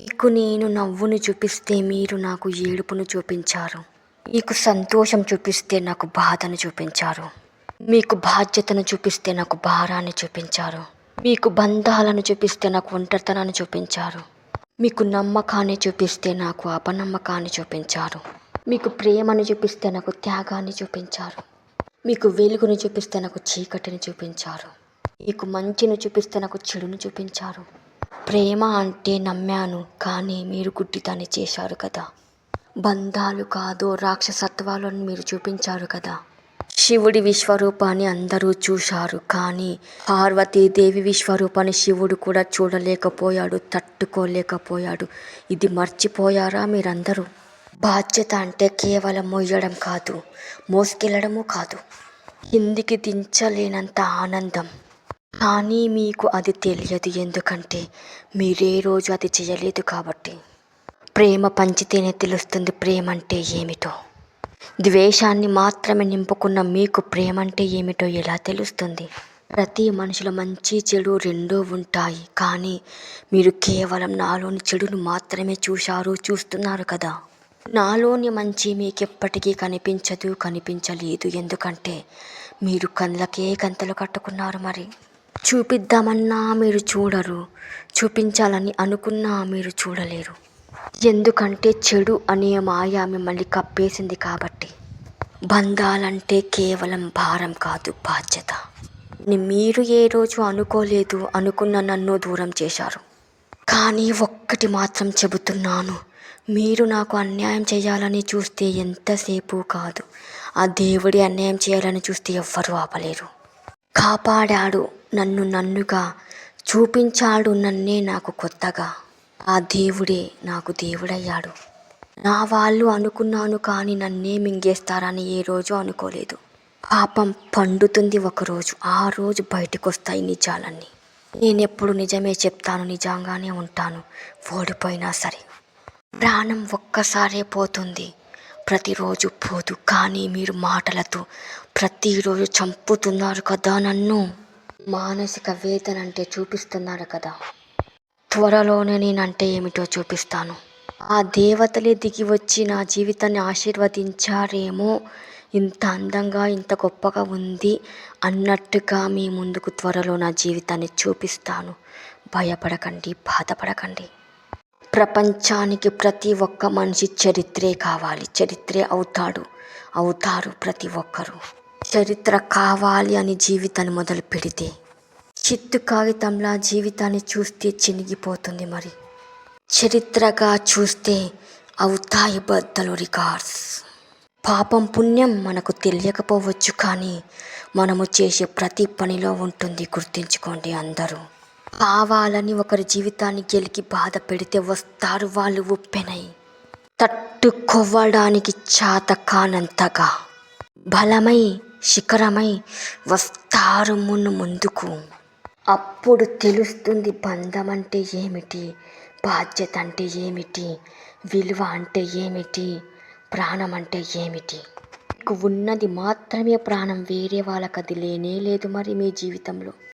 మీకు నేను నవ్వును చూపిస్తే మీరు నాకు ఏడుపును చూపించారు. మీకు సంతోషం చూపిస్తే నాకు బాధను చూపించారు. మీకు బాధ్యతను చూపిస్తే నాకు భారాన్ని చూపించారు. మీకు బంధాలను చూపిస్తే నాకు ఒంటరితనాన్ని చూపించారు. మీకు నమ్మకాన్ని చూపిస్తే నాకు అపనమ్మకాన్ని చూపించారు. మీకు ప్రేమను చూపిస్తే నాకు త్యాగాన్ని చూపించారు. మీకు వెలుగును చూపిస్తే నాకు చీకటిని చూపించారు. మీకు మంచిని చూపిస్తే నాకు చెడును చూపించారు. ప్రేమ అంటే నమ్మాను కానీ మీరు గుడ్డిదాన్ని చేశారు కదా. బంధాలు కాదు రాక్షసత్వాలను మీరు చూపించారు కదా. శివుడి విశ్వరూపాన్ని అందరూ చూశారు కానీ పార్వతీదేవి విశ్వరూపాన్ని శివుడు కూడా చూడలేకపోయాడు తట్టుకోలేకపోయాడు. ఇది మర్చిపోయారా మీరందరూ? బాధ్యత అంటే కేవలం మొయ్యడం కాదు మోసుకెళ్ళడము కాదు. కిందికి దించలేనంత ఆనందం. కానీ మీకు అది తెలియదు ఎందుకంటే మీరే రోజు అది చేయలేదు కాబట్టి. ప్రేమ పంచితేనే తెలుస్తుంది ప్రేమ అంటే ఏమిటో. ద్వేషాన్ని మాత్రమే నింపుకున్న మీకు ప్రేమ అంటే ఏమిటో ఎలా తెలుస్తుంది? ప్రతి మనుషుల మంచి చెడు రెండూ ఉంటాయి కానీ మీరు కేవలం నాలోని చెడును మాత్రమే చూశారు చూస్తున్నారు కదా. నాలోని మంచి మీకు ఎప్పటికీ కనిపించదు కనిపించలేదు ఎందుకంటే మీరు కళ్ళకే గంతలు కట్టుకున్నారు మరి. చూపిద్దామన్నా మీరు చూడరు. చూపించాలని అనుకున్నా మీరు చూడలేరు. ఎందుకంటే చెడు అనే మాయ మిమ్మల్ని కప్పేసింది కాబట్టి. బంధాలంటే కేవలం భారం కాదు బాధ్యత. మీరు ఏ రోజు అనుకోలేదు అనుకున్న నన్ను దూరం చేశారు. కానీ ఒక్కటి మాత్రం చెబుతున్నాను. మీరు నాకు అన్యాయం చేయాలని చూస్తే ఎంతసేపు కాదు. ఆ దేవుడి అన్యాయం చేయాలని చూస్తే ఎవ్వరూ ఆపలేరు. కాపాడాడు నన్ను నన్నుగా. చూపించాడు నన్నే నాకు కొత్తగా. ఆ దేవుడే నాకు దేవుడయ్యాడు. నా వాళ్ళు అనుకున్నాను కానీ నన్నే మింగేస్తారని ఏ రోజు అనుకోలేదు. పాపం పండుతుంది ఒకరోజు ఆ రోజు బయటకు వస్తాయి నిజాలన్నీ. నేను ఎప్పుడు నిజమే చెప్తాను నిజంగానే ఉంటాను ఓడిపోయినా సరే. ప్రాణం ఒక్కసారే పోతుంది. ప్రతిరోజు పోదు కానీ మీరు మాటలతో ప్రతిరోజు చంపుతున్నారు కదా నన్ను. మానసిక వేదన అంటే చూపిస్తున్నారు కదా. త్వరలోనే నేనంటే ఏమిటో చూపిస్తాను. ఆ దేవతలే దిగి వచ్చి నా జీవితాన్ని ఆశీర్వదించారేమో. ఇంత అందంగా ఇంత గొప్పగా ఉంది అన్నట్టుగా మీ ముందుకు త్వరలో నా జీవితాన్ని చూపిస్తాను. భయపడకండి బాధపడకండి. ప్రపంచానికి ప్రతి ఒక్క మనిషి చరిత్రే కావాలి. చరిత్రే అవుతాడు. అవుతారు ప్రతి ఒక్కరూ. చరిత్ర కావాలి అని జీవితాన్ని మొదలు పెడితే చిత్తు కాగితంలా జీవితాన్ని చూస్తే చినిగిపోతుంది మరి. చరిత్రగా చూస్తే అవుతాయి బద్దలు రికార్డ్స్. పాపం పుణ్యం మనకు తెలియకపోవచ్చు కానీ మనము చేసే ప్రతి పనిలో ఉంటుంది గుర్తుంచుకోండి అందరూ. కావాలని ఒకరి జీవితాన్ని గెలికి బాధ పెడితే వస్తారు వాళ్ళు ఉప్పెనై తట్టుకోవడానికి చాత కానంతగా బలమై శిఖరమై వస్తారు మును ముందుకు. అప్పుడు తెలుస్తుంది బంధం అంటే ఏమిటి బాధ్యత అంటే ఏమిటి విలువ అంటే ఏమిటి ప్రాణం అంటే ఏమిటి? మీకు ఉన్నది మాత్రమే ప్రాణం వేరే వాళ్ళకి అది లేనే లేదు మరి మీ జీవితంలో.